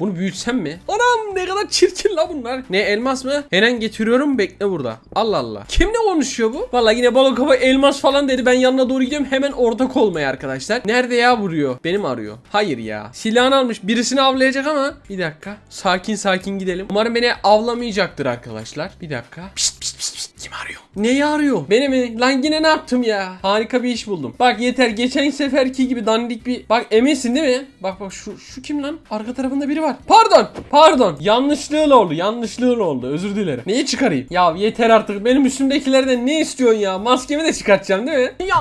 Bunu büyütsem mi? Anam ne kadar çirkin la bunlar. Ne elmas mı? Hemen getiriyorum bekle burada. Allah Allah. Kimle konuşuyor bu? Vallahi yine balık kafa elmas falan dedi. Ben yanına doğru gidiyorum hemen ortak olmaya arkadaşlar. Nerede ya vuruyor? Beni mi arıyor? Hayır ya. Silahını almış. Birisini avlayacak ama. Bir dakika. Sakin sakin gidelim. Umarım beni avlamayacaktır arkadaşlar. Bir dakika. Pişt. Kim arıyor? Neyi arıyor? Beni mi? Lan yine ne yaptım ya? Harika bir iş buldum. Bak yeter. Geçen seferki gibi dandik bir... Bak eminsin değil mi? Bak bak şu, şu kim lan? Arka tarafında biri var. Pardon. Pardon. Yanlışlığıyla oldu. Yanlışlığıyla oldu. Özür dilerim. Neyi çıkarayım? Ya yeter artık. Benim üstümdekilerden ne istiyorsun ya? Maskemi de çıkartacağım değil mi? Ya.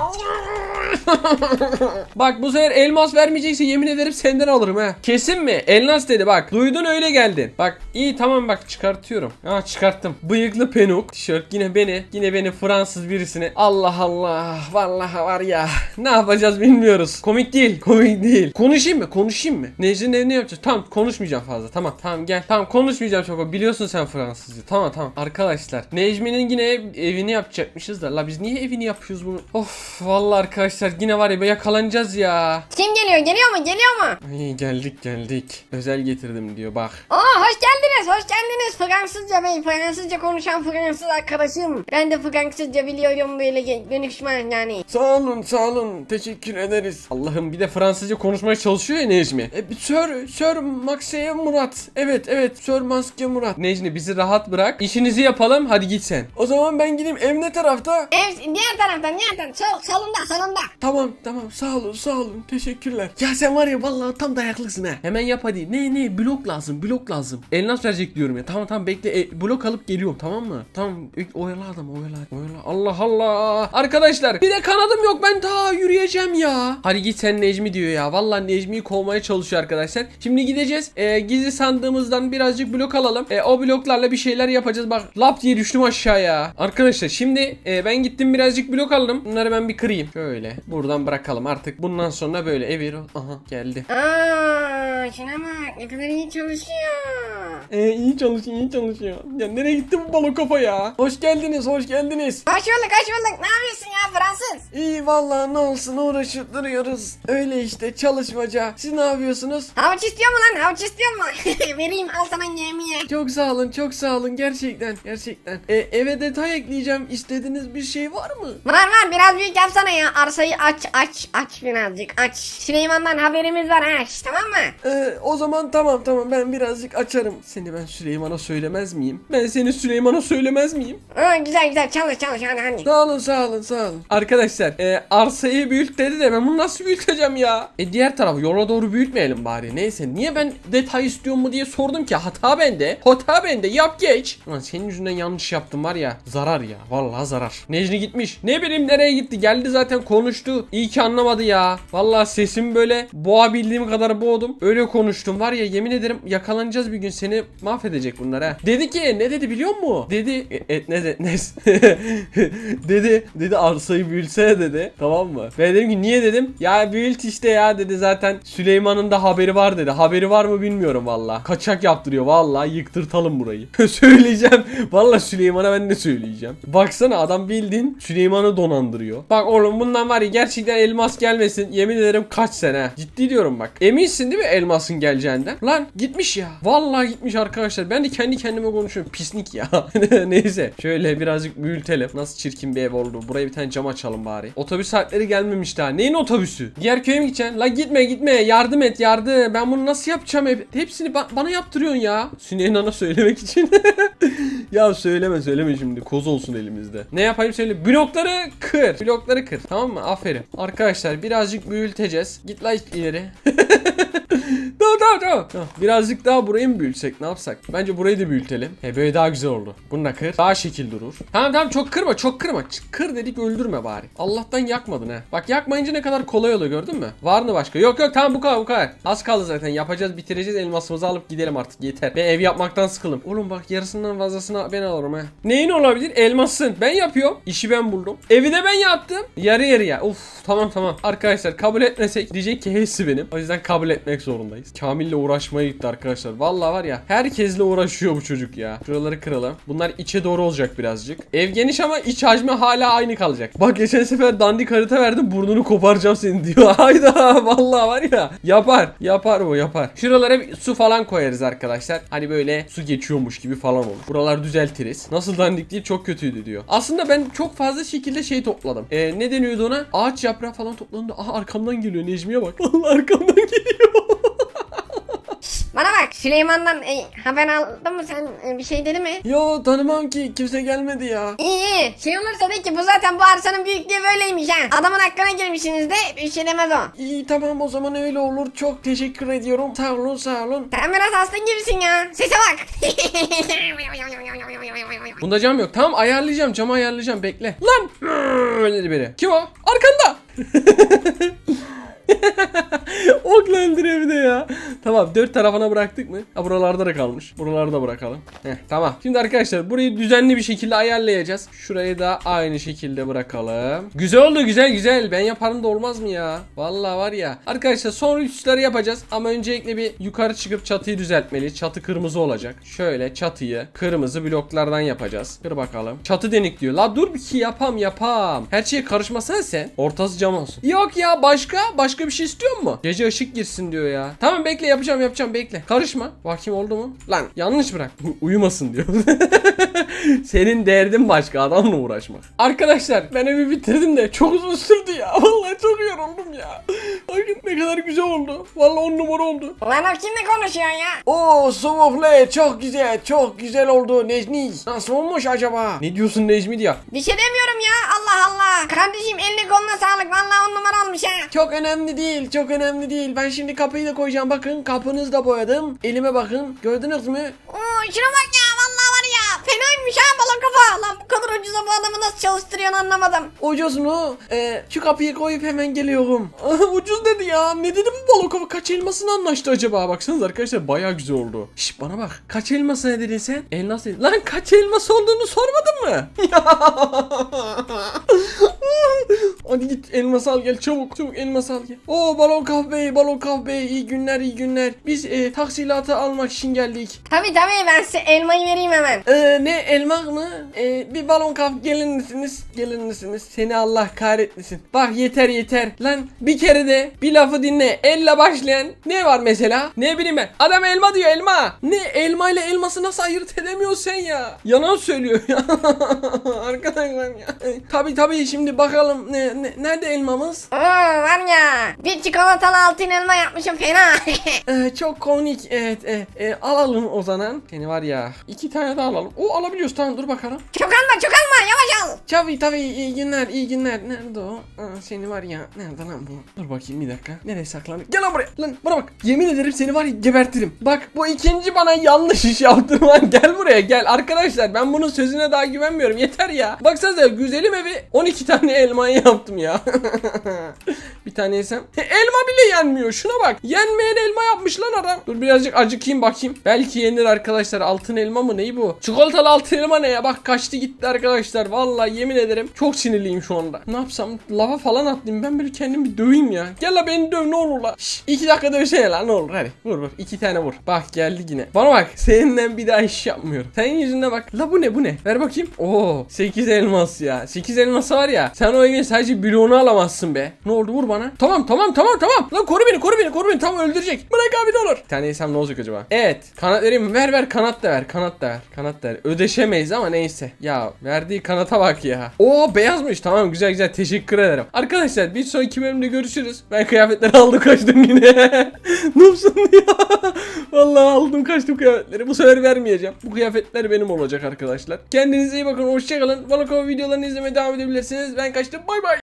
bak bu sefer elmas vermeyecekse yemin ederim senden alırım ha. Kesin mi? Elmas dedi bak. Duydun öyle geldin. Bak iyi tamam bak çıkartıyorum. Ha çıkarttım. Bıyıklı penuk. Tişört yine beni. Yine beni Fransız birisini. Allah Allah. Vallahi var ya. Ne yapacağız bilmiyoruz. Komik değil. Komik değil. Konuşayım mı? Konuşayım mı? Necrin ne yapacağız? Tamam konuşmayacağım fazla. Tamam tamam gel. Tamam konuşmayacağım çok. Biliyorsun sen Fransızca. Tamam tamam. Arkadaşlar. Necmi'nin yine ev- evini yapacakmışız da. La biz niye evini yapıyoruz bunu? Of vallahi arkadaşlar yine var ya yakalanacağız ya. Kim geliyor? Geliyor mu? Geliyor mu? Ay geldik geldik. Özel getirdim diyor bak. Aa hoş geldiniz. Hoş geldiniz. Fransızca ben Fransızca konuşan Fransız arkadaşım. Ben de Fransızca biliyorum böyle konuşma yani. Sağ olun sağ olun teşekkür ederiz. Allah'ım bir de Fransızca konuşmaya çalışıyor ya Necmi. E, Sir, Sir Maxe Murat. Evet evet Sir Maske Murat. Necmi bizi rahat bırak. İşinizi yapalım hadi git sen. O zaman ben gideyim ev ne tarafta? Ev diğer taraftan diğer taraftan. Sol, solunda solunda. Tamam tamam sağ olun sağ olun teşekkürler. Ya sen var ya vallahi tam dayaklısın ha. Hemen yap hadi. Ne ne blok lazım blok lazım. Elmas verecek diyorum ya. Tamam tamam bekle E, blok alıp geliyorum tamam mı? Tamam ilk oyala adam oyala oyala. Allah Allah. Arkadaşlar bir de kanadım yok ben daha yürüyeceğim ya. Hadi git sen Necmi diyor ya. Vallahi Necmi'yi kovmaya çalışıyor arkadaşlar. Şimdi gideceğiz. E, gizli sandığımızdan birazcık blok alalım. E, o bloklarla bir şeyler yapacağız. Bak lap diye düştüm aşağıya. Arkadaşlar şimdi e, ben gittim birazcık blok aldım. Bunları ben bir kırayım. Şöyle buradan bırakalım artık. Bundan sonra böyle evir. Aha geldi. Aa şuna bak ne kadar iyi çalışıyor. E, iyi çalışıyor iyi çalışıyor. Ya nereye gitti bu balon kafa ya? Hoş geldiniz hoş geldiniz. Hoş bulduk hoş bulduk. Ne yapıyorsun ya Fransız? İyi vallahi ne olsun uğraşıp duruyoruz. Öyle işte çalışmaca. Siz ne yapıyorsunuz? Havuç istiyor mu lan? Havuç istiyor mu? Vereyim al sana yemeğe. Çok sağ olun çok sağ olun gerçekten gerçekten. E, eve detay ekleyeceğim. İstediğiniz bir şey var mı? Var var biraz büyük yapsana ya. Arsayı aç aç aç birazcık aç. Süleyman'dan haberimiz var aç tamam mı? Ee, o zaman tamam tamam ben birazcık açarım. Seni ben Süleyman'a söylemez miyim? Ben seni Süleyman'a söylemez miyim? Aa, güzel güzel çalış çalış hadi hadi. Sağ olun sağ olun sağ olun. Arkadaşlar e, arsayı büyüt dedi de ben bunu nasıl büyüteceğim ya? E diğer tarafı yola doğru büyütmeyelim bari. Neyse niye ben detay istiyor mu diye sordum ki hata bende. Hata bende yap geç. Ulan senin yüzünden yanlış yaptım var ya. Zarar ya vallahi zarar. Necmi gitmiş. Ne bileyim nereye gitti geldi zaten konuştu. İyi ki anlamadı ya. Vallahi sesim böyle boğabildiğim kadar boğdum. Öyle konuştum. Var ya yemin ederim yakalanacağız bir gün. Seni mahvedecek bunlar ha. Dedi ki ne dedi biliyor musun? Dedi e, e, ne de ne dedi dedi arsayı büyülsene dedi. Tamam mı? Ben dedim ki niye? dedim. Ya büyült işte ya dedi. Zaten Süleyman'ın da haberi var dedi. Haberi var mı bilmiyorum valla kaçak yaptırıyor valla yıktırtalım burayı. Söyleyeceğim. Valla Süleyman'a ben de söyleyeceğim. Baksana adam bildiğin Süleyman'ı donandırıyor. Bak oğlum bundan var ya gerçekten elmas gelmesin. Yemin ederim kaç sene. Ciddi diyorum bak. Eminsin değil mi elmasın geleceğinden? Lan gitmiş ya. Vallahi gitmiş arkadaşlar. Ben de kendi kendime konuşuyorum. Pislik ya. Neyse. Şöyle birazcık büyütelim. Nasıl çirkin bir ev oldu. Buraya bir tane cam açalım bari. Otobüs saatleri gelmemiş daha. Neyin otobüsü? Diğer köye mi gideceksin la gitme gitme. Yardım et yardım. Ben bunu nasıl yapacağım hep, hepsini ba- bana yaptırıyorsun ya. Süleyman'a söylemek için. Ya söyleme söyleme şimdi. Koz olsun elimizde. Ne yapayım söyle. Blokları kır. Blokları kır. Tamam mı aferin. Arkadaşlar birazcık büyüteceğiz git la ileri Tamam. Tamam, Birazcık daha burayı mı büyütsek ne yapsak? Bence burayı da büyütelim. He böyle daha güzel oldu. Bunu da kır. Daha şekil durur. Tamam tamam çok kırma çok kırma. Ç- Kır dedik öldürme bari. Allah'tan yakmadın ha. Bak yakmayınca ne kadar kolay oluyor gördün mü? Var mı başka? Yok yok tamam bu kadar bu kadar. Az kaldı zaten yapacağız bitireceğiz elmasımızı alıp gidelim artık yeter. Ben ev yapmaktan sıkıldım. Oğlum bak yarısından fazlasını ben alırım ha. Neyin olabilir? Elmasın. Ben yapıyorum. İşi ben buldum. Evi de ben yaptım. Yarı yarıya. Uf tamam tamam. Arkadaşlar kabul etmesek diyecek ki hepsi benim. O yüzden kabul etmek zorundayız. Kamil Kamil'le uğraşmaya gitti arkadaşlar. Vallahi var ya herkesle uğraşıyor bu çocuk ya. Şuraları kıralım. Bunlar içe doğru olacak birazcık. Ev geniş ama iç hacmi hala aynı kalacak. Bak geçen sefer dandik harita verdim burnunu koparacağım senin diyor. Hayda vallahi var ya. Yapar. Yapar bu yapar. Şuralara bir su falan koyarız arkadaşlar. Hani böyle su geçiyormuş gibi falan olur. Buralar düzeltiriz. Nasıl dandik değil çok kötüydü diyor. Aslında ben çok fazla şekilde şey topladım. Ee, ne deniyordu ona? Ağaç yaprağı falan toplandı. Aha arkamdan geliyor Necmi'ye bak. Vallahi arkamdan geliyor. Süleyman'dan e, haber aldın mı sen E, bir şey dedi mi? Yo tanımam ki kimse gelmedi ya. İyi iyi. Şey olursa de ki bu zaten bu arsanın büyüklüğü böyleymiş ha. Adamın hakkına girmişsiniz de bir şey demez o. İyi tamam o zaman öyle olur. Çok teşekkür ediyorum. Sağ olun sağ olun. Sen biraz hasta gibisin ya. Sese bak. Bunda cam yok. Tamam ayarlayacağım. Camı ayarlayacağım. Bekle. Lan! Öyle biri. Kim o? Arkanda! Okla öldürüyor ya. Tamam dört tarafına bıraktık mı? Ha buralarda da kalmış. Buraları da bırakalım. Heh, tamam. Şimdi arkadaşlar burayı düzenli bir şekilde ayarlayacağız. Şurayı da aynı şekilde bırakalım. Güzel oldu güzel güzel. Ben yaparım da olmaz mı ya? Vallahi var ya. Arkadaşlar son üstleri yapacağız. Ama öncelikle bir yukarı çıkıp çatıyı düzeltmeliyiz. Çatı kırmızı olacak. Şöyle çatıyı kırmızı bloklardan yapacağız. Kır bakalım. Çatı denik diyor. La dur bir ki yapam yapam. Her şeye karışmasana sen. Ortası cam olsun. Yok ya başka başka bir şey istiyor mu? Gece ışık girsin diyor ya. Tamam bekle yapacağım yapacağım bekle. Karışma. Bakayım oldu mu? Lan yanlış bırak. Uyumasın diyor. Senin derdin başka adamla uğraşmak. Arkadaşlar ben evi bitirdim de çok uzun sürdü ya. Vallahi çok yoruldum ya. Bakın ne kadar güzel oldu. Vallahi on numara oldu. Lan o kimle konuşuyorsun ya? Oo sumufle çok güzel çok güzel oldu Necmi. Nasıl olmuş acaba? Ne diyorsun Necmi diye? Bir şey demiyorum ya Allah Allah. Kardeşim eline koluna sağlık. Vallahi on numara olmuş ha. Çok önemli değil, çok önemli değil. Ben şimdi kapıyı da koyacağım. Bakın kapınızı da boyadım. Elime bakın. Gördünüz mü? Oo şuna bak ya vallahi var ya. Fenaymış ha balon kafa. Lan bu kadar ucuza bu adamı nasıl çalıştırıyorsun anlamadım. Ucuz mu? Ee, şu kapıyı koyup hemen geliyorum. Ucuz dedi ya. Ne dedi bu balık kafa? Kaç elmasını anlaştı acaba? Baksanız arkadaşlar bayağı güzel oldu. Şş bana bak. Kaç elması ne dedin sen? Elmas dedi. Lan kaç elması olduğunu sormadın mı? Hadi git elmas al gel çabuk çabuk elmas al gel. Oo balon kahve balon kahve iyi günler iyi günler. Biz e, taksilatı almak için geldik. Tabi tabi ben size elmayı vereyim hemen. Ee, ne elmak mı? Ee, bir balon kaf gelin misiniz? Gelin misiniz? Seni Allah kahretmesin. Bak yeter yeter. Lan bir kere de bir lafı dinle. Elle başlayan ne var mesela? Ne bileyim ben. Adam elma diyor elma. Ne elma ile elması nasıl ayırt edemiyorsun sen ya? Yalan söylüyor ya. Arkadaşlar ya. Tabi tabi şimdi bakalım ne, ne nerede elmamız? Oo var ya. Bir çikolatalı altın elma yapmışım fena. Ee, çok komik. Evet, evet. Ee, alalım o zaman. Seni var ya. iki tane daha alalım. O alabiliyoruz tamam dur bakalım. çok alma çok alma yavaş al. Tabii tabii iyi günler iyi günler. Nerede o? Aa, seni var ya. Nerede lan bu? Dur bakayım bir dakika. Nereye saklandı? Gel lan buraya. Lan bana bak. Yemin ederim seni var ya gebertirim. Bak bu ikinci bana yanlış iş yaptın lan. Gel buraya gel. Arkadaşlar ben bunun sözüne daha güvenmiyorum. Yeter ya. Baksanıza güzelim evi 12 tane elmayı yaptım ya. bir tane yesem. He, elma bile yenmiyor. Şuna bak. Yenmeyen elma yapmış lan adam. Dur birazcık acıkayım bakayım. Belki yenir arkadaşlar. Altın elma mı neyi bu? Çikolatalı altın elma ne ya? Bak kaçtı gitti arkadaşlar. Vallahi yemin ederim çok sinirliyim şu anda. Ne yapsam? Lava falan atlayayım. Ben böyle kendimi bir döveyim ya. Gel la beni döv ne olur la. Şş, iki dakika dövsene la ne olur hadi. Vur vur. iki tane vur. Bak geldi yine. Bana bak. Seninle bir daha iş yapmıyorum. Senin yüzüne bak. La bu ne bu ne? Ver bakayım. Oo 8 elmas ya. 8 elması var ya. Sen o evin sadece bloğunu alamazsın be. Ne oldu vur bana. Tamam tamam tamam tamam. Lan koru beni koru beni koru beni. Tamam öldürecek. Bırak abi ne olur. Bir tane yesem ne olacak acaba? Evet. Kanat vereyim? Ver ver kanat da ver. Kanat da ver. Kanat da ver. Ödeşemeyiz ama neyse. Ya verdiği kanata bak ya. Oo beyazmış. Tamam güzel güzel. Teşekkür ederim. Arkadaşlar bir sonraki bölümde görüşürüz. Ben kıyafetleri aldım kaçtım yine. ne yapsın ya? Vallahi aldım kaçtım kıyafetleri. Bu sefer vermeyeceğim. Bu kıyafetler benim olacak arkadaşlar. Kendinize iyi bakın. Hoşçakalın. Valakova videolarını izlemeye devam edebilirsiniz. Ben kaçtım. Bay bay.